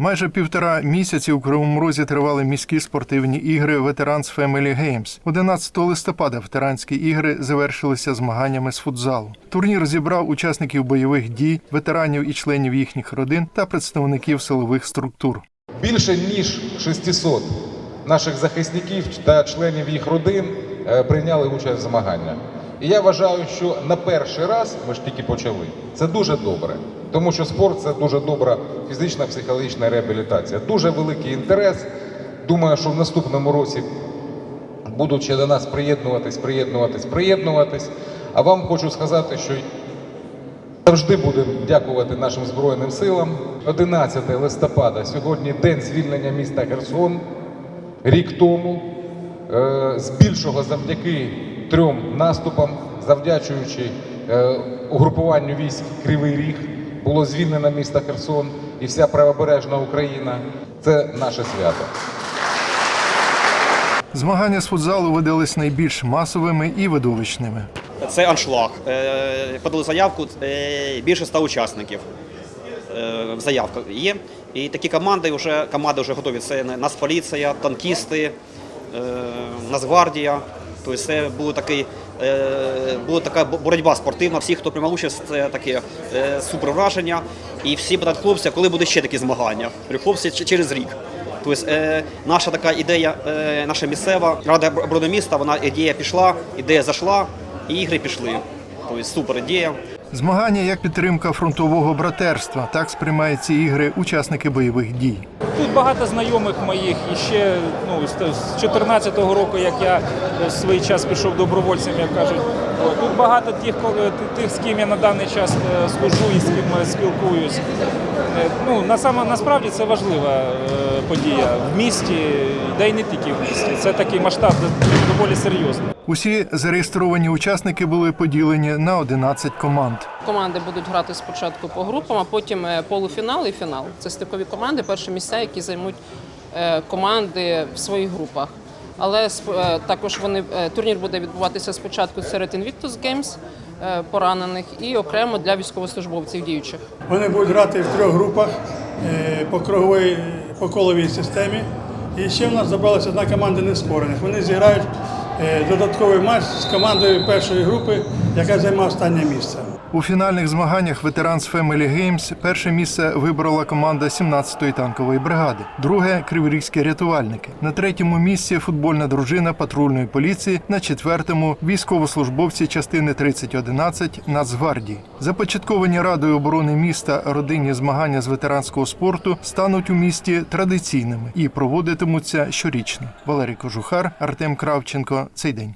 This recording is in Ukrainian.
Майже півтора місяці у Кривому Розі тривали міські спортивні ігри Veterans Family Games. 11 листопада ветеранські ігри завершилися змаганнями з футзалу. Турнір зібрав учасників бойових дій, ветеранів і членів їхніх родин та представників силових структур. Більше ніж 600 наших захисників та членів їх родин е, прийняли участь в змаганнях. І я вважаю, що на перший раз ми ж тільки почали. Це дуже добре, тому що спорт це дуже добра фізична психологічна реабілітація. Дуже великий інтерес. Думаю, що в наступному році будуть ще до нас приєднуватись, приєднуватись, приєднуватись. А вам хочу сказати, що Завжди будемо дякувати нашим Збройним силам. 11 листопада, сьогодні день звільнення міста Херсон. Рік тому, е, збільшого завдяки трьом наступам, завдячуючи е, угрупуванню військ Кривий Ріг, було звільнено місто Херсон і вся правобережна Україна. Це наше свято. Змагання з футзалу видались найбільш масовими і видовищними. Це аншлаг. Е, Подали заявку е, більше ста учасників. Заявка є. І такі команди вже команди вже готові. Це Нацполіція, танкісти, Нацгвардія. Тобто це було такий, е, була така боротьба спортивна. Всі, хто приймав участь, це таке е, супер враження. І всі питають хлопці, коли буде ще такі змагання. Хлопці через рік. Тобто е, наша така ідея, наша місцева рада оборони міста, вона ідея пішла, ідея зайшла, і ігри пішли. Тобто супер ідея. Змагання як підтримка фронтового братерства. Так сприймають ці ігри учасники бойових дій. Тут багато знайомих моїх і ще ну, з 2014 року, як я в свій час пішов добровольцем, як кажуть. Тут багато тих, тих, з ким я на даний час е, служу і з ким е, спілкуюсь. Е, Ну, насправді це важлива подія в місті, да й не тільки в місті. Це такий масштаб доволі серйозний. Усі зареєстровані учасники були поділені на 11 команд. Команди будуть грати спочатку по групам, а потім е, полуфінал і фінал. Це стикові команди, перші місця, які займуть е, команди в своїх групах. Але е, також вони турнір буде відбуватися спочатку серед Invictus Games поранених і окремо для військовослужбовців діючих. Вони будуть грати в трьох групах по круговій по коловій системі. І ще в нас забралася одна команда неспорених. Вони зіграють додатковий матч з командою першої групи, яка займає останнє місце. У фінальних змаганнях Veterans Family Games перше місце виборола команда 17-ї танкової бригади, друге криворізькі рятувальники. На третьому місці футбольна дружина патрульної поліції, на четвертому військовослужбовці частини 3011 Нацгвардії. Започатковані Радою оборони міста родинні змагання з ветеранського спорту стануть у місті традиційними і проводитимуться щорічно. Валерій Кожухар, Артем Кравченко. Цей день.